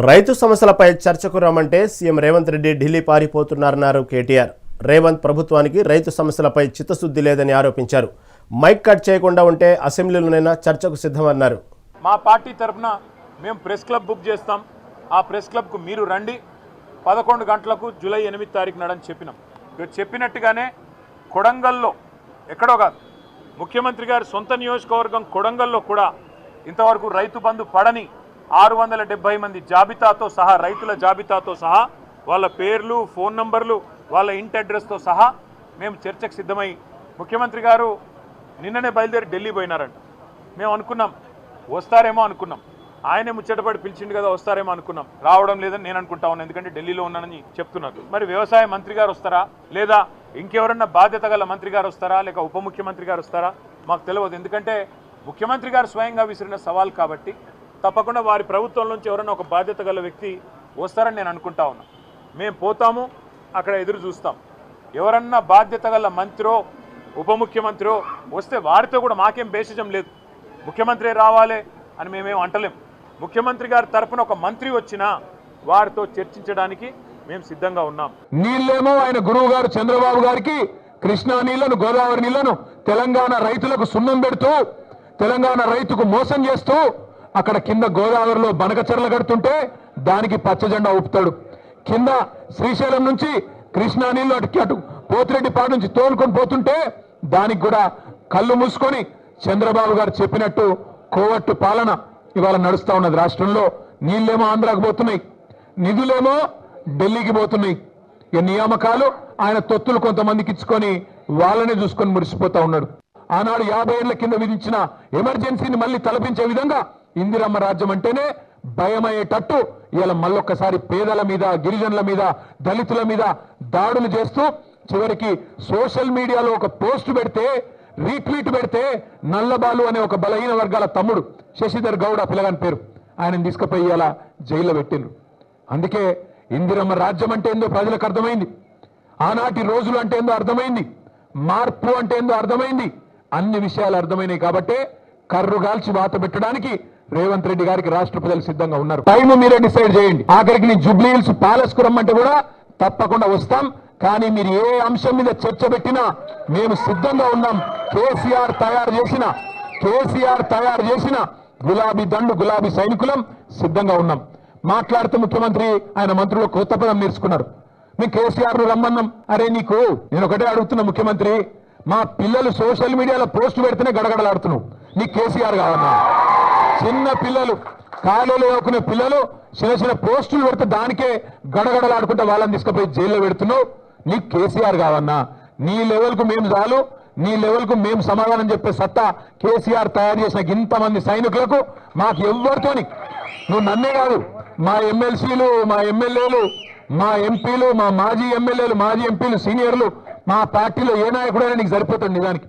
రైతు సమస్యలపై చర్చకు రమ్మంటే సీఎం రేవంత్ రెడ్డి ఢిల్లీ పారిపోతున్నారన్నారు కేటీఆర్. రేవంత్ ప్రభుత్వానికి రైతు సమస్యలపై చిత్తశుద్ధి లేదని ఆరోపించారు. మైక్ కట్ చేయకుండా ఉంటే అసెంబ్లీలోనైనా చర్చకు సిద్ధమన్నారు. మా పార్టీ తరఫున మేము ప్రెస్ క్లబ్ బుక్ చేస్తాం. ఆ ప్రెస్ క్లబ్కు మీరు రండి. పదకొండు గంటలకు జూలై ఎనిమిది తారీఖు నాడని చెప్పినాం. ఇక చెప్పినట్టుగానే కొడంగల్లో ఎక్కడో కాదు ముఖ్యమంత్రి గారి సొంత నియోజకవర్గం కొడంగల్లో కూడా ఇంతవరకు రైతు బంధు పడని ఆరు వందల డెబ్బై మంది జాబితాతో సహా రైతుల జాబితాతో సహా వాళ్ళ పేర్లు ఫోన్ నంబర్లు వాళ్ళ ఇంటి అడ్రస్తో సహా మేము చర్చకు సిద్ధమై ముఖ్యమంత్రి గారు నిన్ననే బయలుదేరి ఢిల్లీ పోయినారంట. మేము అనుకున్నాం వస్తారేమో అనుకున్నాం. ఆయనే ముచ్చటపడి పిలిచిండు కదా వస్తారేమో అనుకున్నాం. రావడం లేదని నేను అనుకుంటా ఉన్నాను ఎందుకంటే ఢిల్లీలో ఉన్నానని చెప్తున్నారు. మరి వ్యవసాయ మంత్రి గారు వస్తారా? లేదా ఇంకెవరన్నా బాధ్యత గల మంత్రి గారు వస్తారా? లేక ఉప ముఖ్యమంత్రి గారు వస్తారా? మాకు తెలియదు ఎందుకంటే ముఖ్యమంత్రి గారు స్వయంగా విసిరిన సవాల్ కాబట్టి తప్పకుండా వారి ప్రభుత్వం నుంచి ఎవరైనా ఒక బాధ్యత గల వ్యక్తి వస్తారని నేను అనుకుంటా ఉన్నా. మేము పోతాము అక్కడ ఎదురు చూస్తాం. ఎవరన్నా బాధ్యత గల మంత్రో ఉప ముఖ్యమంత్రో వస్తే వారితో కూడా మాకేం భేషజం లేదు. ముఖ్యమంత్రి రావాలి అని మేమేం అంటలేం. ముఖ్యమంత్రి గారి తరపున ఒక మంత్రి వచ్చినా వారితో చర్చించడానికి మేము సిద్ధంగా ఉన్నాం. నీళ్ళేమో ఆయన గురువు గారు చంద్రబాబు గారికి కృష్ణా నీళ్ళను గోదావరి నీళ్ళను తెలంగాణ రైతులకు సున్నం పెడుతూ తెలంగాణ రైతుకు మోసం చేస్తూ అక్కడ కింద గోదావరిలో బనకచెరలు కడుతుంటే దానికి పచ్చ జెండా ఊపుతాడు. కింద శ్రీశైలం నుంచి కృష్ణా నీళ్ళు అటు అటు పోతిరెడ్డిపాడు నుంచి తోలుకొని పోతుంటే దానికి కూడా కళ్ళు మూసుకొని చంద్రబాబు గారు చెప్పినట్టు కోవట్టు పాలన ఇవాళ నడుస్తూ ఉన్నది. రాష్ట్రంలో నీళ్ళేమో ఆంధ్రాకు పోతున్నాయి. నిధులేమో ఢిల్లీకి పోతున్నాయి. ఈ నియామకాలు ఆయన తొత్తులు కొంతమందికి ఇచ్చుకొని వాళ్ళనే చూసుకొని మురిసిపోతా ఉన్నాడు. ఆనాడు యాభై ఏళ్ళ కింద విధించిన ఎమర్జెన్సీని మళ్ళీ తలపించే విధంగా ఇందిరమ్మ రాజ్యం అంటేనే భయమయ్యేటట్టు ఇలా మళ్ళొక్కసారి పేదల మీద గిరిజనుల మీద దళితుల మీద దాడులు చేస్తూ చివరికి సోషల్ మీడియాలో ఒక పోస్ట్ పెడితే రీట్వీట్ పెడితే నల్లబాలు అనే ఒక బలహీన వర్గాల తమ్ముడు శశిధర్ గౌడ పిల్లగాని పేరు. ఆయన తీసుకుపోయి ఇలా జైల్లో పెట్టిండ్రు. అందుకే ఇందిరమ్మ రాజ్యం అంటే ఏందో ప్రజలకు అర్థమైంది. ఆనాటి రోజులు అంటే ఏందో అర్థమైంది. మార్పు అంటే ఏందో అర్థమైంది. అన్ని విషయాలు అర్థమైనాయి కాబట్టే కర్రు గాల్చి వాత పెట్టడానికి రేవంత్ రెడ్డి గారికి రాష్ట్ర ప్రజలు సిద్ధంగా ఉన్నారు. టైం మీరే డిసైడ్ చేయండి. ఆఖరికి నీ జూబ్లీ హిల్స్ ప్యాలెస్కు రమ్మంటే కూడా తప్పకుండా వస్తాం. కానీ మీరు ఏ అంశం మీద చర్చ పెట్టినా మేము సిద్ధంగా ఉన్నాం. కేసీఆర్ తయారు చేసిన కేసీఆర్ తయారు చేసిన గులాబీ దండు గులాబీ సైనికులం సిద్ధంగా ఉన్నాం. మాట్లాడుతూ ముఖ్యమంత్రి ఆయన మంత్రులు కొత్త పదం నేర్చుకున్నారు. మేము కేసీఆర్ను రమ్మన్నాం. అరే నీకు నేను ఒకటే అడుగుతున్నా ముఖ్యమంత్రి మా పిల్లలు సోషల్ మీడియాలో పోస్ట్ పెడితేనే గడగడలాడుతున్నావు. నీకు కేసీఆర్ కావన్నా చిన్న పిల్లలు కాలువలు వేసుకునే పిల్లలు చిన్న చిన్న పోస్టులు పెడితే దానికే గడగడలాడుకుంటే వాళ్ళని తీసుకుపోయి జైల్లో పెడుతున్నావు. నీకు కేసీఆర్ కావన్నా నీ లెవెల్కు మేము చాలు. నీ లెవెల్కు మేము సమాధానం చెప్పే సత్తా కేసీఆర్ తయారు చేసిన ఇంతమంది సైనికులకు మాకు ఎవరితోని నువ్వు నన్నే కాదు. మా ఎమ్మెల్సీలు మా ఎమ్మెల్యేలు మా ఎంపీలు మా మాజీ ఎమ్మెల్యేలు మాజీ ఎంపీలు సీనియర్లు మా పార్టీలో ఏ నాయకుడైనా నీకు సరిపోతుంది నిజానికి.